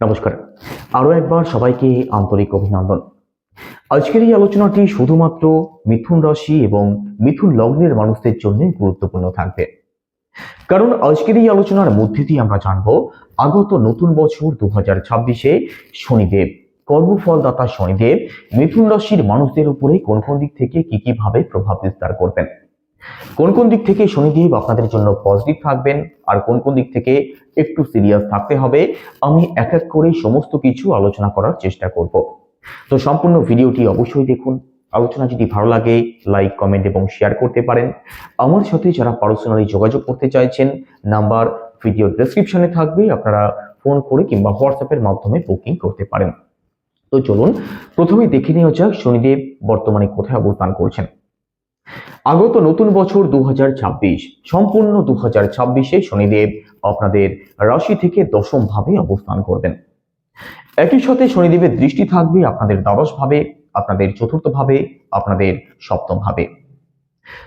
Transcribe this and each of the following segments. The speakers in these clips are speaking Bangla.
নমস্কার। আরও একবার সবাইকে আন্তরিক অভিনন্দন। আজকের এই আলোচনাটি শুধুমাত্র মিথুন রাশি এবং মিথুন লগ্নের মানুষদের জন্য গুরুত্বপূর্ণ থাকবে। কারণ আজকের এই আলোচনার মধ্যে দিয়ে আমরা জানব, আগত নতুন বছর দু হাজার ছাব্বিশে শনিদেব, কর্মফলদাতা শনিদেব, মিথুন রাশির মানুষদের উপরে কোন কোন দিক থেকে কি কীভাবে প্রভাব বিস্তার করবেন। কোন কোন দিক থেকে শনিদেব আপনাদের জন্য পজিটিভ থাকবেন? আর কোন কোন দিক থেকে একটু সিরিয়াস থাকতে হবে? আমি এক এক করে সমস্ত কিছু আলোচনা করার চেষ্টা করব। তো সম্পূর্ণ ভিডিওটি অবশ্যই দেখুন। আলোচনা যদি ভালো লাগে লাইক কমেন্ট এবং শেয়ার করতে পারেন। আমার সাথে যারা পার্সোনালি যোগাযোগ করতে চাইছেন নাম্বার ভিডিও ডেসক্রিপশনে থাকবে। আপনারা ফোন করে কিংবা হোয়াটসঅ্যাপের মাধ্যমে বুকিং করতে পারেন। তো চলুন প্রথমেই দেখে নেওয়া যাক শনিদেব বর্তমানে কোথায় অবস্থান করছেন। আগত নতুন বছর দু হাজার ছাব্বিশ, সম্পূর্ণ দু হাজার ছাব্বিশে শনিদেব আপনাদের রাশি থেকে দশম ভাবে অবস্থান করবেন। একই সাথে শনিদেবের দৃষ্টি থাকবে আপনাদের দ্বাদশ ভাবে আপনাদের চতুর্থ ভাবে আপনাদের সপ্তম ভাবে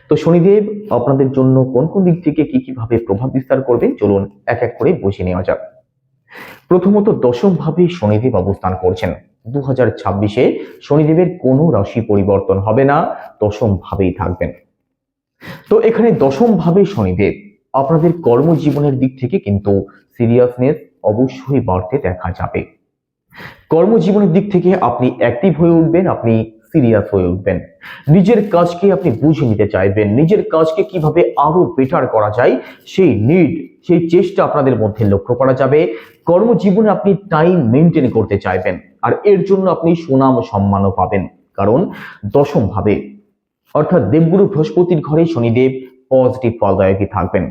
তো শনিদেব, আপনাদের জন্য কোন কোন দিক থেকে কি কীভাবে প্রভাব বিস্তার করবে, চলুন এক এক করে বুঝে নেওয়া যাক। প্রথমত দশম ভাবে শনিদেব অবস্থান করছেন। দু হাজার ছাব্বিশে শনিদেবের কোনো রাশি পরিবর্তন হবে না দশম ভাবেই থাকবেন। তো এখানে দশম ভাবে শনিদেব আপনাদের কর্মজীবনের দিক থেকে কিন্তু সিরিয়াসনেস অবশ্যই বাড়তে দেখা যাবে। কর্মজীবনের দিক থেকে আপনি অ্যাক্টিভ হয়ে উঠবেন, আপনি সিরিয়াস হয়ে উঠবেন। নিজের কাজকে আপনি বুঝে নিতে চাইবেন, নিজের কাজকে কীভাবে আরও বেটার করা যায়, সেই নিড সেই চেষ্টা আপনাদের মধ্যে লক্ষ্য করা যাবে। কর্মজীবনে আপনি টাইম মেনটেন করতে চাইবেন। আর এর জন্য আপনি সুনাম সম্মানও পাবেন। কারণ দশম ভাবে, অর্থাৎ দেবগুরু বৃহস্পতির ঘরে শনিদেব পজিটিভ ফলদায়কই থাকবেন।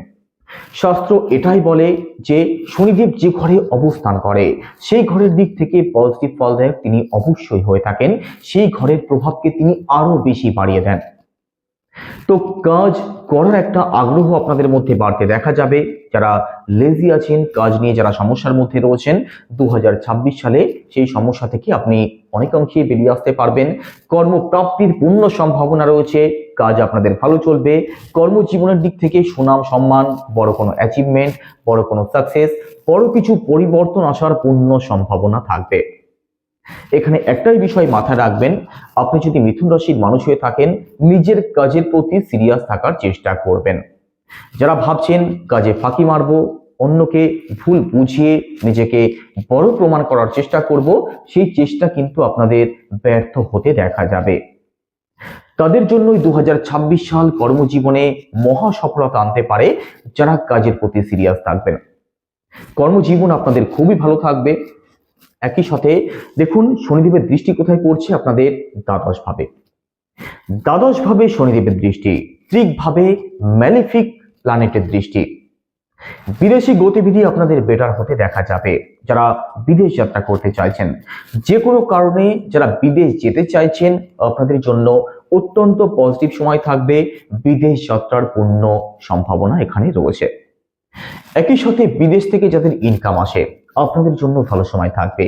শাস্ত্র এটাই বলে যে, শনিদেব যে ঘরে অবস্থান করে, সেই ঘরের দিক থেকে পজিটিভ ফলদায়ক তিনি অবশ্যই হয়ে থাকেন। সেই ঘরের প্রভাবকে তিনি আরও বেশি বাড়িয়ে দেন। তো কাজ করার একটা আগ্রহ আপনাদের মধ্যে বাড়তে দেখা যাবে? যারা লেজি আছেন, কাজ নিয়ে যারা সমস্যার মধ্যে রয়েছেন দু হাজার ছাব্বিশ সালে সেই সমস্যা থেকে আপনি অনেকাংশে বেরিয়ে আসতে পারবেন। কর্মপ্রাপ্তির পূর্ণ সম্ভাবনা রয়েছে, কাজ আপনাদের ভালো চলবে। কর্মজীবনের দিক থেকে সুনাম, সম্মান, বড় কোনো অ্যাচিভমেন্ট বড় কোনো সাকসেস বড় কিছু পরিবর্তন আসার পূর্ণ সম্ভাবনা থাকবে। এখানে একটাই বিষয় মাথায় রাখবেন, আপনি যদি মিথুন রাশির মানুষ হয়ে থাকেন, নিজের কাজের প্রতি সিরিয়াস থাকার চেষ্টা করবেন। যারা ভাবছেন, কাজে ফাঁকি মারবো, অন্যকে ভুল বুঝিয়ে নিজেকে বড় প্রমাণ করার চেষ্টা করব, সেই চেষ্টা কিন্তু আপনাদের ব্যর্থ হতে দেখা যাবে। তাদের জন্যই দু হাজার ছাব্বিশ সাল কর্মজীবনে মহা সফলতা আনতে পারে যারা কাজের প্রতি সিরিয়াস থাকবেন। কর্মজীবন আপনাদের খুবই ভালো থাকবে একই সাথে দেখুন শনিদেবের দৃষ্টি কোথায় পড়ছে আপনাদের দ্বাদশ ভাবে। দ্বাদশ ভাবে শনিদেবের দৃষ্টি, ত্রিক ভাবে ম্যালিফিক প্ল্যানেটের দৃষ্টি। বিদেশি গতিবিধি আপনাদের বেটার হতে দেখা যাবে। যারা বিদেশ যাত্রা করতে চাইছেন, যে কোনো কারণে যারা বিদেশ যেতে চাইছেন, আপনাদের জন্য অত্যন্ত পজিটিভ সময় থাকবে। বিদেশ যাত্রার পূর্ণ সম্ভাবনা এখানে রয়েছে। একই সাথে বিদেশ থেকে যাদের ইনকাম আসে আপনাদের জন্য ভালো সময় থাকবে।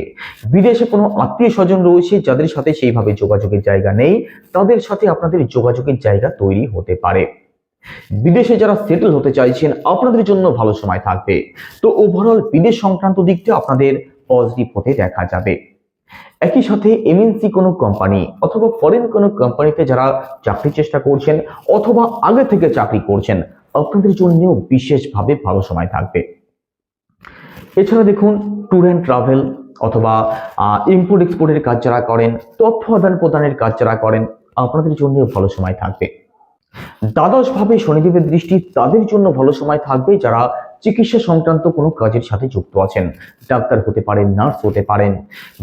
বিদেশে কোনো আত্মীয় স্বজন রয়েছে যাদের সাথে সেইভাবে যোগাযোগের জায়গা নেই, তাদের সাথে আপনাদের যোগাযোগের জায়গা তৈরি হতে পারে। বিদেশে যারা সেটেল হতে চাইছেন, আপনাদের জন্য ভালো সময় থাকবে। তো ওভারঅল বিদেশ সংক্রান্ত দিকটা আপনাদের পজিটিভ হতে দেখা যাবে। একই সাথে এমএনসি কোনো কোম্পানি অথবা ফরেন কোনো কোম্পানিতে যারা চাকরি চেষ্টা করছেন অথবা আগে থেকে চাকরি করছেন, আপনাদের জন্যও বিশেষভাবে ভালো সময় থাকবে। এছাড়া দেখুন ট্যুর অ্যান্ড ট্রাভেল অথবা ইম্পোর্ট এক্সপোর্টের কাজ যারা করেন, তথ্য আদান প্রদানের কাজ যারা করেন, আপনাদের জন্য ভালো সময় থাকবে। দ্বাদশ ভাবে শনিদেবের দৃষ্টি তাদের জন্য ভালো সময় থাকবে যারা চিকিৎসা সংক্রান্ত কোনো কাজের সাথে যুক্ত আছেন। ডাক্তার হতে পারেন, নার্স হতে পারেন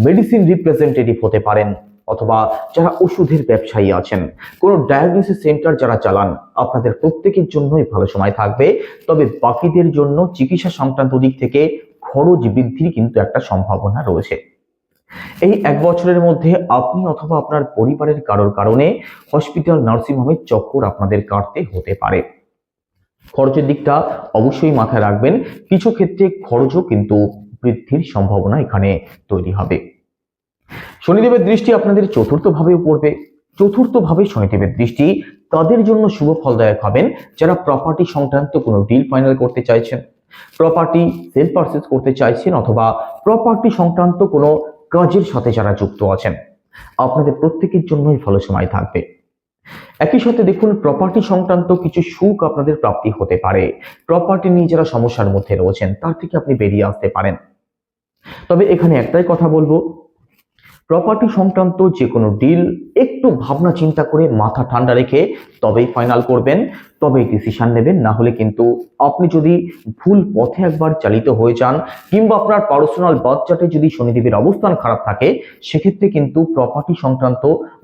মেডিসিন রিপ্রেজেন্টেটিভ হতে পারেন, অথবা যারা ওষুধের ব্যবসায়ী আছেন। কোনো ডায়াগনোসিস সেন্টার যারা চালান, আপনাদের প্রত্যেকের জন্যই ভালো সময় থাকবে। তবে বাকিদের জন্য চিকিৎসা সংক্রান্ত দিক থেকে খরচ বৃদ্ধির কিন্তু একটা সম্ভাবনা রয়েছে। এই এক বছরের মধ্যে আপনি অথবা আপনার পরিবারের কারোর কারণে হসপিটাল নার্সিংহোমের চক্কর আপনাদের কাটতে হতে পারে। খরচের দিকটা অবশ্যই মাথায় রাখবেন। কিছু ক্ষেত্রে খরচও কিন্তু বৃদ্ধির সম্ভাবনা এখানে তৈরি হবে। শনিদেবের দৃষ্টি আপনাদের চতুর্থ ভাবেও পড়বে। চতুর্থ ভাবে শনিদেবের দৃষ্টি তাদের জন্য শুভ ফলদায়ক হবেন। যারা প্রপার্টি সংক্রান্ত কোনো ডিল ফাইনাল করতে চাইছেন প্রপার্টি সেল পারচেস করতে চাইছেন অথবা প্রপার্টি সংক্রান্ত কোনো কাজের সাথে যারা যুক্ত আছেন, আপনাদের প্রত্যেকের জন্যই ভালো সময় থাকবে। একই সাথে দেখুন প্রপার্টি সংক্রান্ত কিছু সুখ আপনাদের প্রাপ্তি হতে পারে। প্রপার্টি নিয়ে যারা সমস্যার মধ্যে রয়েছেন, তার থেকে আপনি বেরিয়ে আসতে পারেন। তবে এখানে একটাই কথা বলব প্রপার্টি সংক্রান্ত যে কোনো ডিল একটু ভাবনা চিন্তা করে মাথা ঠান্ডা রেখে তবেই ফাইনাল করবেন, তবেই ডিসিশান নেবেন, না হলে কিন্তু আপনি যদি ভুল পথে একবার চালিত হয়ে যান, কিংবা আপনার পার্সোনাল বাচ্চাটে যদি শনিদেবের অবস্থান খারাপ থাকে, সেক্ষেত্রে কিন্তু প্রপার্টি সংক্রান্ত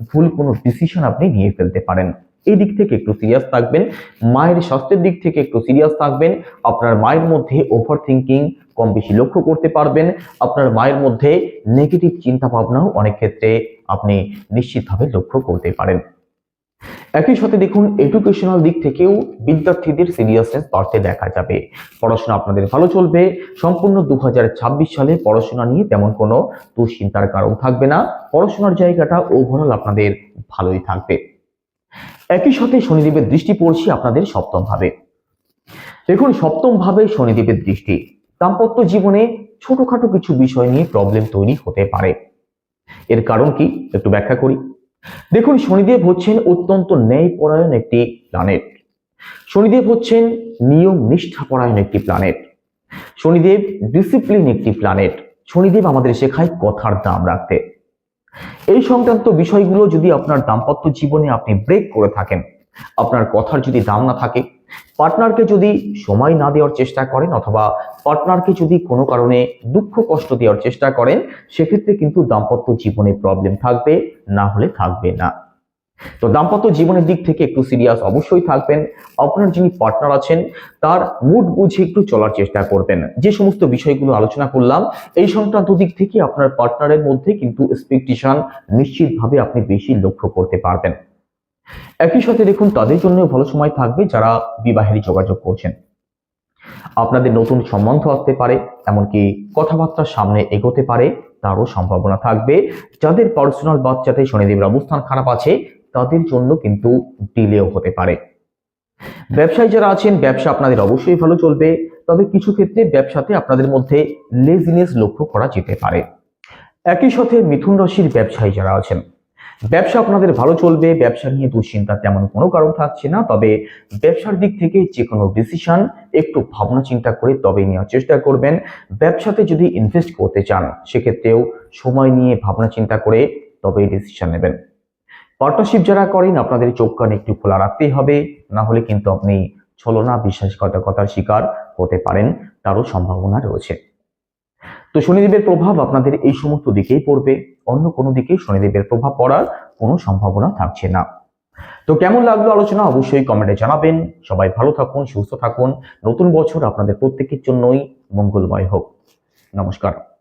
ভুল কোনো ডিসিশন আপনি নিয়ে ফেলতে পারেন। এই দিক থেকে একটু সিরিয়াস থাকবেন, মায়ের স্বাস্থ্যের দিক থেকে একটু সিরিয়াস থাকবেন, আপনার মায়ের মধ্যে ওভার থিঙ্কিং কম বেশি লক্ষ্য করতে পারবেন, আপনার মায়ের মধ্যে নেগেটিভ চিন্তা ভাবনাও অনেক ক্ষেত্রে আপনি নিশ্চিতভাবে লক্ষ্য করতে পারেন। একই সাথে দেখুন এডুকেশনাল দিক থেকেও বিদ্যার্থীদের সিরিয়াসনেস বাড়তে দেখা যাবে। পড়াশোনা আপনাদের ভালো চলবে, সম্পূর্ণ দু হাজার ছাব্বিশ সালে পড়াশোনা নিয়ে তেমন কোনো দুশ্চিন্তার কারণ থাকবে না, পড়াশোনার জায়গাটা ওভারঅল আপনাদের ভালোই থাকবে। একই সাথে শনিদেবের দৃষ্টি পড়ছে আপনাদের সপ্তম ভাবে। দেখুন, সপ্তম ভাবে শনিদেবের দৃষ্টি। দাম্পত্য জীবনে ছোটখাটো কিছু বিষয় নিয়ে প্রবলেম তৈরি হতে পারে। এর কারণ কি? একটু ব্যাখ্যা করি। দেখুন, শনিদেব হচ্ছেন অত্যন্ত ন্যায়পরায়ণ একটি প্ল্যানেট শনিদেব হচ্ছেন নিয়ম নিষ্ঠা পরায়ণ একটি প্ল্যানেট শনিদেব ডিসিপ্লিন একটি প্ল্যানেট শনিদেব আমাদের শেখায় কথার দাম রাখতে। এই সংক্রান্ত বিষয়গুলো যদি আপনার দাম্পত্য জীবনে আপনি ব্রেক করে থাকেন, আপনার কথার যদি দাম না থাকে পার্টনারকে যদি সময় না দেওয়ার চেষ্টা করেন অথবা পার্টনারকে যদি কোনো কারণে দুঃখ কষ্ট দেওয়ার চেষ্টা করেন, সেক্ষেত্রে কিন্তু দাম্পত্য জীবনে প্রবলেম থাকবে, না হলে থাকবে না। তো দাম্পত্য জীবনের দিক থেকে একটু সিরিয়াস অবশ্যই থাকবেন। আপনার যিনি পার্টনার আছেন, তার মুড বুঝে একটু চলার চেষ্টা করবেন। যে সমস্ত বিষয়গুলো আলোচনা করলাম, এই সংক্রান্ত দিক থেকে আপনার পার্টনারের মধ্যে কিন্তু এক্সপেকটেশন নিশ্চিতভাবে আপনি বেশি লক্ষ্য করতে পারবেন। একই সাথে দেখুন, তাদের জন্য ভালো সময় থাকবে যারা বিবাহের যোগাযোগ করছেন। আপনাদের নতুন সম্বন্ধ আসতে পারে, এমনকি কথাবার্তার সামনে এগোতে পারে, তারও সম্ভাবনা থাকবে। যাদের পার্সোনাল বাচ্চাতে শনিদেবের অবস্থান খারাপ আছে তাদের জন্য কিন্তু ডিলেও হতে পারে। ব্যবসায় যারা আছেন, ব্যবসা আপনাদের অবশ্যই ভালো চলবে, তবে কিছু ক্ষেত্রে ব্যবসাতে আপনাদের মধ্যে লেজিনেস লক্ষ্য করা যেতে পারে। একই সাথে মিথুন রাশির ব্যবসায়ী যারা আছেন, ব্যবসা আপনাদের ভালো চলবে, ব্যবসা নিয়ে দুশ্চিন্তা তেমন কোনো কারণ থাকছে না, তবে ব্যবসার দিক থেকে যে কোনো ডিসিশন একটু ভাবনা চিন্তা করে তবে নেওয়ার চেষ্টা করবেন। ব্যবসাতে যদি ইনভেস্ট করতে চান, সেক্ষেত্রেও সময় নিয়ে ভাবনা চিন্তা করে তবেই ডিসিশন নেবেন। পার্টনারশিপ যারা করেন, আপনাদের চোখ কান একটু খোলা রাখতেই হবে। না হলে কিন্তু আপনি ছলনা, বিশ্বাসঘাতকতার শিকার হতে পারেন। তারও সম্ভাবনা রয়েছে। তো শনিদেবের প্রভাব আপনাদের এই সমস্ত দিকেই পড়বে। অন্য কোনো দিকে শনিদেবের প্রভাব পড়ার কোনো সম্ভাবনা থাকছে না। তো কেমন লাগল আলোচনা, অবশ্যই কমেন্টে জানাবেন। সবাই ভালো থাকুন, সুস্থ থাকুন। নতুন বছর আপনাদের প্রত্যেকের জন্যই মঙ্গলময় হোক। নমস্কার।